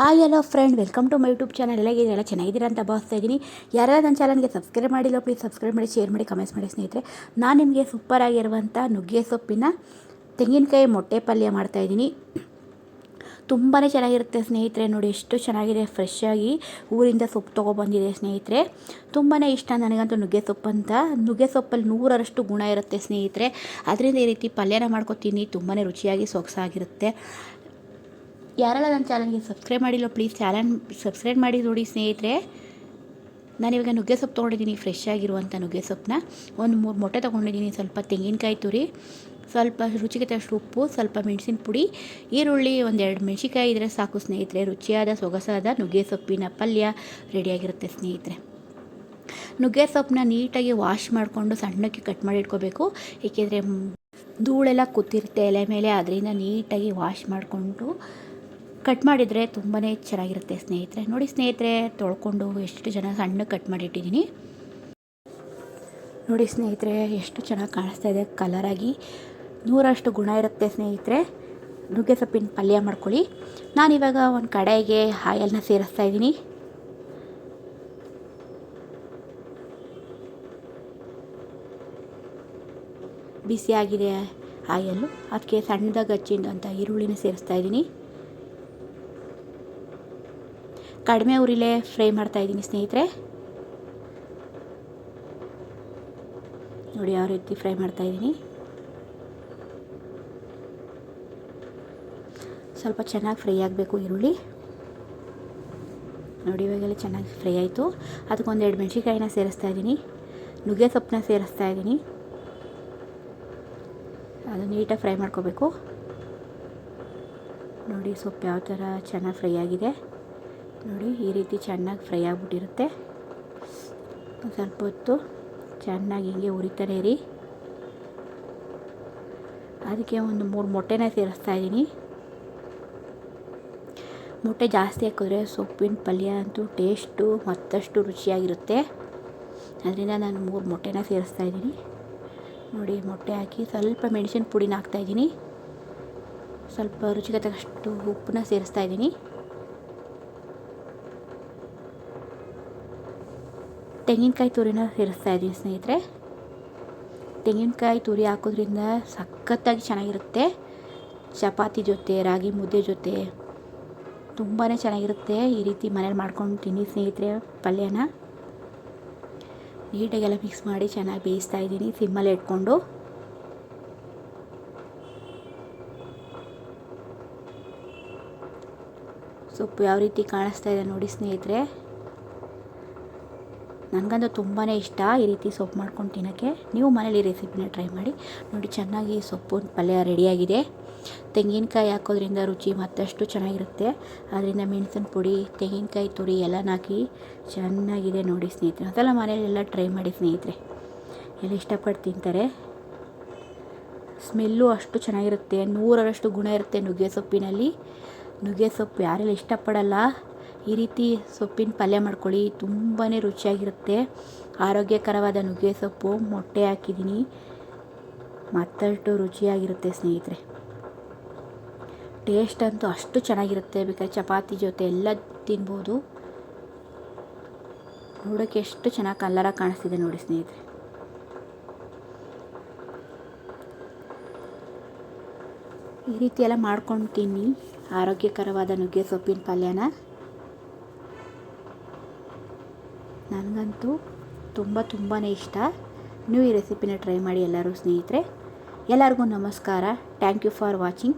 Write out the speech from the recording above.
Hi hello friend welcome to my YouTube channel ಎಲ್ಲ ಎಲ್ಲ ಚೆನ್ನಾಗಿದ್ದೀರಾ ಅಂತ ಭಾವಿಸ್ತಾ ಇದ್ದೀನಿ. ಯಾರೆಲ್ಲ ನನ್ನ ಚಾನಲ್ಗೆ ಸಬ್ಸ್ಕ್ರೈಬ್ ಮಾಡಿಲ್ಲ ಪ್ಲೀಸ್ ಸಬ್ಸ್ಕ್ರೈಬ್ ಮಾಡಿ ಶೇರ್ ಮಾಡಿ ಕಮೆಂಟ್ಸ್ ಮಾಡಿ ಸ್ನೇಹಿತರೆ. ನಾನು ನಿಮಗೆ ಸೂಪರಾಗಿರುವಂಥ ನುಗ್ಗೆ ಸೊಪ್ಪಿನ ತೆಂಗಿನಕಾಯಿ ಮೊಟ್ಟೆ ಪಲ್ಯ ಮಾಡ್ತಾಯಿದ್ದೀನಿ ತುಂಬಾ ಚೆನ್ನಾಗಿರುತ್ತೆ ಸ್ನೇಹಿತರೆ. ನೋಡಿ, ಎಷ್ಟು ಚೆನ್ನಾಗಿದೆ. ಫ್ರೆಶ್ ಆಗಿ ಊರಿಂದ ಸೊಪ್ಪು ತೊಗೊಬಂದಿದೆ ಸ್ನೇಹಿತರೆ. ತುಂಬಾ ಇಷ್ಟ ನನಗಂತೂ ನುಗ್ಗೆ ಸೊಪ್ಪು ಅಂತ. ನುಗ್ಗೆ ಸೊಪ್ಪಲ್ಲಿ ನೂರರಷ್ಟು ಗುಣ ಇರುತ್ತೆ ಸ್ನೇಹಿತರೆ. ಅದರಿಂದ ಈ ರೀತಿ ಪಲ್ಯನ ಮಾಡ್ಕೊತೀನಿ. ತುಂಬಾ ರುಚಿಯಾಗಿ, ಸೊಗಸಾಗಿರುತ್ತೆ. ಯಾರೆಲ್ಲ ನನ್ನ ಚಾನಲ್ಗೆ ಸಬ್ಸ್ಕ್ರೈಬ್ ಮಾಡಿಲ್ಲ ಪ್ಲೀಸ್ ಚಾನಲ್ ಸಬ್ಸ್ಕ್ರೈಬ್ ಮಾಡಿ ನೋಡಿ ಸ್ನೇಹಿತರೆ. ನಾನಿವಾಗ ನುಗ್ಗೆ ಸೊಪ್ಪು ತೊಗೊಂಡಿದ್ದೀನಿ ಫ್ರೆಶ್ ಆಗಿರುವಂಥ ನುಗ್ಗೆ ಸೊಪ್ಪನ್ನ. ಒಂದು ಮೂರು ಮೊಟ್ಟೆ ತೊಗೊಂಡಿದ್ದೀನಿ, ಸ್ವಲ್ಪ ತೆಂಗಿನಕಾಯಿ ತುರಿ, ಸ್ವಲ್ಪ ರುಚಿಗೆ ತಷ್ಟು ಉಪ್ಪು, ಸ್ವಲ್ಪ ಮೆಣಸಿನ ಪುಡಿ, ಈರುಳ್ಳಿ ಒಂದೆರಡು ಮೆಣಸಿಕಾಯಿ ಇದ್ದರೆ ಸಾಕು ಸ್ನೇಹಿತರೆ. ರುಚಿಯಾದ, ಸೊಗಸಾದ ನುಗ್ಗೆ ಸೊಪ್ಪಿನ ಪಲ್ಯ ರೆಡಿಯಾಗಿರುತ್ತೆ ಸ್ನೇಹಿತರೆ. ನುಗ್ಗೆ ಸೊಪ್ಪನ್ನ ನೀಟಾಗಿ ವಾಶ್ ಮಾಡಿಕೊಂಡು ಸಣ್ಣಕ್ಕೆ ಕಟ್ ಮಾಡಿ ಇಟ್ಕೋಬೇಕು. ಏಕೆಂದರೆ ಧೂಳೆಲ್ಲ ಕೂತಿರುತ್ತೆ ಎಲೆ ಮೇಲೆ, ಅದರಿಂದ ನೀಟಾಗಿ ವಾಶ್ ಮಾಡಿಕೊಂಡು ಕಟ್ ಮಾಡಿದರೆ ತುಂಬಾ ಚೆನ್ನಾಗಿರುತ್ತೆ ಸ್ನೇಹಿತರೆ. ನೋಡಿ ಸ್ನೇಹಿತರೆ, ತೊಳ್ಕೊಂಡು ಎಷ್ಟು ಜನ ಸಣ್ಣ ಕಟ್ ಮಾಡಿಟ್ಟಿದ್ದೀನಿ. ನೋಡಿ ಸ್ನೇಹಿತರೆ, ಎಷ್ಟು ಚೆನ್ನಾಗಿ ಕಾಣಿಸ್ತಾ ಇದೆ ಕಲರಾಗಿ ನೂರಷ್ಟು ಗುಣ ಇರುತ್ತೆ ಸ್ನೇಹಿತರೆ. ನುಗ್ಗೆ ಸೊಪ್ಪಿನ ಪಲ್ಯ ಮಾಡ್ಕೊಳ್ಳಿ. ನಾನಿವಾಗ ಒಂದು ಕಡೆಗೆ ಹಾಯಲ್ನ ಸೇರಿಸ್ತಾ ಇದ್ದೀನಿ. ಬಿಸಿಯಾಗಿದೆ ಹಾಯಲ್ಲು. ಅದಕ್ಕೆ ಸಣ್ಣದಾಗಿ ಹಚ್ಚಿದಂಥ ಈರುಳ್ಳಿನ ಸೇರಿಸ್ತಾ ಇದ್ದೀನಿ. ಕಡಿಮೆ ಉರಿಲೇ ಫ್ರೈ ಮಾಡ್ತಾ ಇದ್ದೀನಿ ಸ್ನೇಹಿತರೆ. ನೋಡಿ ಯಾವ ರೀತಿ ಫ್ರೈ ಮಾಡ್ತಾ ಇದ್ದೀನಿ. ಸ್ವಲ್ಪ ಚೆನ್ನಾಗಿ ಫ್ರೈ ಆಗಬೇಕು ಈರುಳ್ಳಿ. ನೋಡಿ ಇವಾಗೆಲ್ಲ ಚೆನ್ನಾಗಿ ಫ್ರೈ ಆಯಿತು. ಅದಕ್ಕೊಂದು ಎರಡು ಮೆಣಸಿಕಾಯಿನ ಸೇರಿಸ್ತಾ ಇದ್ದೀನಿ. ನುಗ್ಗೆ ಸೊಪ್ಪನ್ನ ಸೇರಿಸ್ತಾ ಇದ್ದೀನಿ. ಅದು ನೀಟಾಗಿ ಫ್ರೈ ಮಾಡ್ಕೋಬೇಕು. ನೋಡಿ ಸೊಪ್ಪು ಯಾವ ಥರ ಚೆನ್ನಾಗಿ ಫ್ರೈ ಆಗಿದೆ. ನೋಡಿ, ಈ ರೀತಿ ಚೆನ್ನಾಗಿ ಫ್ರೈ ಆಗಿಬಿಟ್ಟಿರುತ್ತೆ. ಸ್ವಲ್ಪ ಹೊತ್ತು ಚೆನ್ನಾಗಿ ಹಿಂಗೆ ಉರಿತಾನೆ ಇರಿ. ಅದಕ್ಕೆ ಒಂದು ಮೂರು ಮೊಟ್ಟೆನ ಸೇರಿಸ್ತಾ ಇದ್ದೀನಿ. ಮೊಟ್ಟೆ ಜಾಸ್ತಿ ಹಾಕಿದ್ರೆ ಸೊಪ್ಪಿನ ಪಲ್ಯ ಅಂತೂ ಟೇಸ್ಟು ಮತ್ತಷ್ಟು ರುಚಿಯಾಗಿರುತ್ತೆ. ಅದರಿಂದ ನಾನು ಮೂರು ಮೊಟ್ಟೆನ ಸೇರಿಸ್ತಾ ಇದ್ದೀನಿ. ನೋಡಿ, ಮೊಟ್ಟೆ ಹಾಕಿ ಸ್ವಲ್ಪ ಮೆಣಸಿನ ಪುಡಿನ ಹಾಕ್ತಾಯಿದ್ದೀನಿ ಸ್ವಲ್ಪ ರುಚಿಗೆ ತಕ್ಕಷ್ಟು ಉಪ್ಪನ್ನ ಸೇರಿಸ್ತಾ ಇದ್ದೀನಿ. ತೆಂಗಿನಕಾಯಿ ತುರಿನ ಸೇರಿಸ್ತಾ ಇದ್ದೀನಿ ಸ್ನೇಹಿತರೆ. ತೆಂಗಿನಕಾಯಿ ತುರಿ ಹಾಕೋದ್ರಿಂದ ಸಖತ್ತಾಗಿ ಚೆನ್ನಾಗಿರುತ್ತೆ. ಚಪಾತಿ ಜೊತೆ, ರಾಗಿ ಮುದ್ದೆ ಜೊತೆ ತುಂಬಾ ಚೆನ್ನಾಗಿರುತ್ತೆ. ಈ ರೀತಿ ಮನೇಲಿ ಮಾಡ್ಕೊಂಡು ತಿನ್ನಿ ಸ್ನೇಹಿತರೆ ಪಲ್ಯನ. ನೀಟಾಗೆಲ್ಲ ಮಿಕ್ಸ್ ಮಾಡಿ ಚೆನ್ನಾಗಿ ಬೇಯಿಸ್ತಾ ಇದ್ದೀನಿ ಸಿಮ್ಮಲ್ಲಿ ಇಟ್ಕೊಂಡು. ಸೊಪ್ಪು ಯಾವ ರೀತಿ ಕಾಣಿಸ್ತಾ ಇದೆ ನೋಡಿ ಸ್ನೇಹಿತರೆ. ನನಗಂತೂ ತುಂಬಾ ಇಷ್ಟ ಈ ರೀತಿ ಸೊಪ್ಪು ಮಾಡ್ಕೊಂಡು ತಿನ್ನೋಕ್ಕೆ. ನೀವು ಮನೇಲಿ ರೆಸಿಪಿನ ಟ್ರೈ ಮಾಡಿ. ನೋಡಿ, ಚೆನ್ನಾಗಿ ಸೊಪ್ಪು ಪಲ್ಯ ರೆಡಿಯಾಗಿದೆ. ತೆಂಗಿನಕಾಯಿ ಹಾಕೋದ್ರಿಂದ ರುಚಿ ಮತ್ತಷ್ಟು ಚೆನ್ನಾಗಿರುತ್ತೆ. ಅದರಿಂದ ಮೆಣಸಿನ ಪುಡಿ, ತೆಂಗಿನಕಾಯಿ ತುರಿ ಎಲ್ಲ ಹಾಕಿ ಚೆನ್ನಾಗಿದೆ ನೋಡಿ ಸ್ನೇಹಿತರೆ. ಅದೆಲ್ಲ ಮನೇಲೆಲ್ಲ ಟ್ರೈ ಮಾಡಿ ಸ್ನೇಹಿತರೆ. ಎಲ್ಲ ಇಷ್ಟಪಟ್ಟು ತಿಂತಾರೆ. ಸ್ಮೆಲ್ಲು ಅಷ್ಟು ಚೆನ್ನಾಗಿರುತ್ತೆ. ನೂರರಷ್ಟು ಗುಣ ಇರುತ್ತೆ ನುಗ್ಗೆ ಸೊಪ್ಪಿನಲ್ಲಿ. ನುಗ್ಗೆ ಸೊಪ್ಪು ಯಾರೆಲ್ಲ ಇಷ್ಟಪಡಲ್ಲ. ಈ ರೀತಿ ಸೊಪ್ಪಿನ ಪಲ್ಯ ಮಾಡ್ಕೊಳ್ಳಿ. ತುಂಬಾ ರುಚಿಯಾಗಿರುತ್ತೆ. ಆರೋಗ್ಯಕರವಾದ ನುಗ್ಗೆ ಸೊಪ್ಪು, ಮೊಟ್ಟೆ ಹಾಕಿದ್ದೀನಿ. ಮತ್ತಷ್ಟು ರುಚಿಯಾಗಿರುತ್ತೆ ಸ್ನೇಹಿತರೆ. ಟೇಸ್ಟ್ ಅಂತೂ ಅಷ್ಟು ಚೆನ್ನಾಗಿರುತ್ತೆ. ಬೇಕಾದ್ರೆ ಚಪಾತಿ ಜೊತೆ ಎಲ್ಲ ತಿನ್ಬೋದು. ನೋಡೋಕ್ಕೆ ಎಷ್ಟು ಚೆನ್ನಾಗಿ ಕಲ್ಲರ ಕಾಣಿಸ್ತಿದೆ ನೋಡಿ ಸ್ನೇಹಿತರೆ. ಈ ರೀತಿ ಎಲ್ಲ ಮಾಡ್ಕೊಂಡು ತಿನ್ನಿ. ಆರೋಗ್ಯಕರವಾದ ನುಗ್ಗೆ ಸೊಪ್ಪಿನ ಪಲ್ಯನ. ನನಗಂತೂ ತುಂಬ ತುಂಬಾ ಇಷ್ಟ. ನೀವು ಈ ರೆಸಿಪಿನ ಟ್ರೈ ಮಾಡಿ ಎಲ್ಲರೂ ಸ್ನೇಹಿತರೆ. ಎಲ್ಲರಿಗೂ ನಮಸ್ಕಾರ. Thank you for watching.